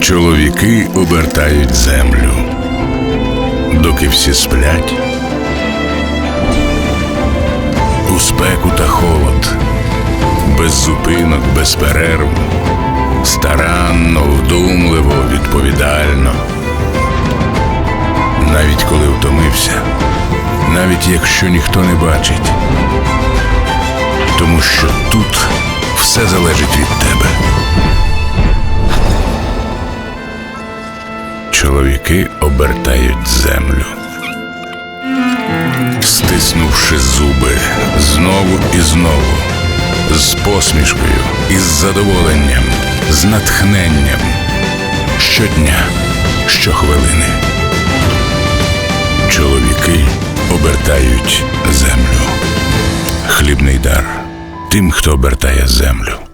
Чоловіки обертають землю, доки всі сплять. У спеку та холод, без зупинок, без перерв, старанно, вдумливо, відповідально. Навіть коли втомився, навіть якщо ніхто не бачить, тому що тут все залежить від тебе. Чоловіки обертають землю. Стиснувши зуби знову і знову, з посмішкою, із задоволенням, з натхненням. Щодня, щохвилини. Чоловіки обертають землю. Хлібний дар тим, хто обертає землю.